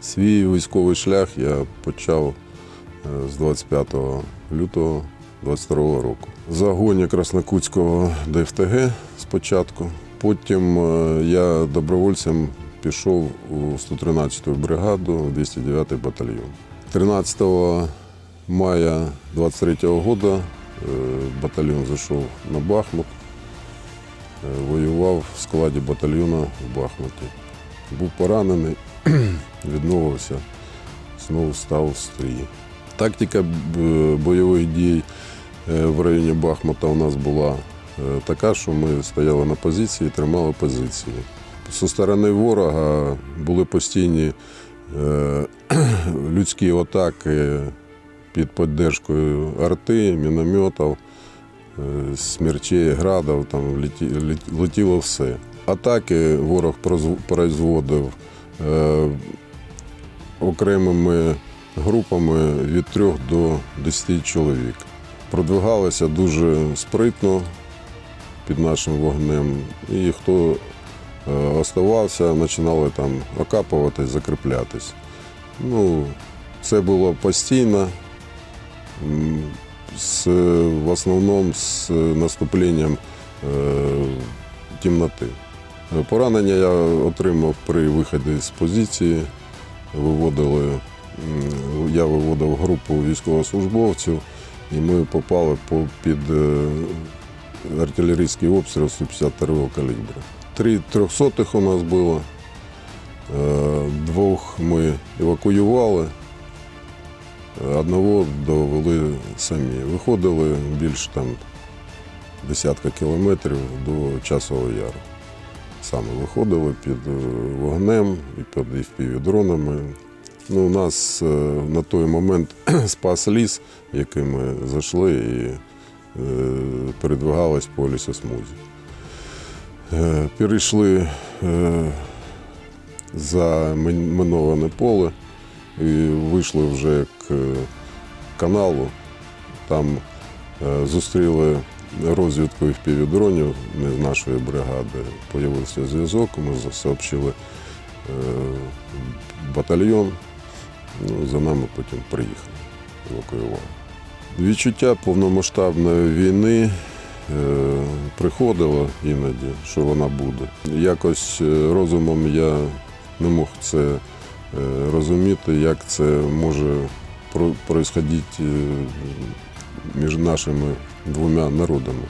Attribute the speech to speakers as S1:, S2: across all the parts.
S1: Свій військовий шлях я почав е, з 25 лютого 22 року. Загоні Краснокутського ДФТГ спочатку. Потім е, я добровольцем пішов у 113-ту бригаду, 209-й батальйон. 13 мая 23 року батальйон зайшов на Бахмут, е, воював в складі батальйону в Бахмуті. Був поранений, відновився, знову став в стрій. Тактика бойових дій е, в районі Бахмута у нас була е, така, що ми стояли на позиції, тримали позиції. Зі сторони ворога були постійні е, людські атаки під підтримкою арти, мінометів, е, смерчей, градів, там летіло все. Атаки ворог произв- производив е, окремими групами від 3 до 10 чоловік. Продвигалися дуже спритно під нашим вогнем, і хто е, оставався, починали там окапуватись, закріплятись. Ну, це було постійно, з, в основному з наступленням е, темноти. Поранення я отримав при виході з позиції. Виводили, я виводив групу військовослужбовців, і ми попали під е, артилерійський обстріл 152-го калібру. Три трьохсотих у нас було. Е, Двох ми евакуювали, одного довели самі. Виходили більше там десятка кілометрів до Часового Яру. Саме виходили під е, вогнем і під FPV-дронами. Ну, у нас е, на той момент спас ліс, в який ми зайшли і е, передвигались по лісосмузі. Перейшли за миноване поле і вийшли вже к каналу. Там зустріли розвідку FPV-дронів з нашої бригади. Появився зв'язок, ми сообщили е, батальйон. Ну, за нами потім приїхали, евакуювали. Відчуття повномасштабної війни е, приходило іноді, що вона буде. Якось е, розумом я не мог це розуміти, як це може е, між нашими двома народами,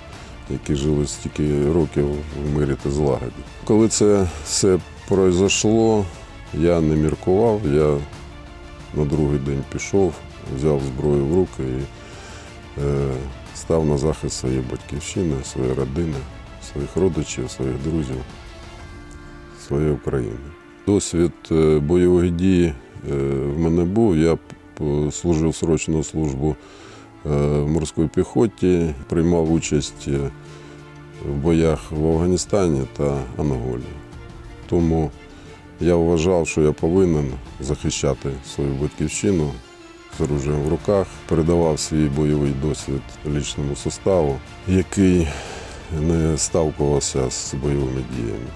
S1: які жили стільки років в мирі та злагоді. Коли це все пройшло, я не міркував, я на другий день пішов, взяв зброю в руки і е, став на захист своєї батьківщини, своєї родини, своїх родичів, своїх друзів, своєї України. Досвід е, бойових дій е, в мене був. Я служив срочну службу е, в морській піхоті, приймав участь е, в боях в Афганістані та Анголії. Тому я вважав, що я повинен захищати свою батьківщину з оружием в руках, передавав свій бойовий досвід лічному составу, який не сталкувався з бойовими діями.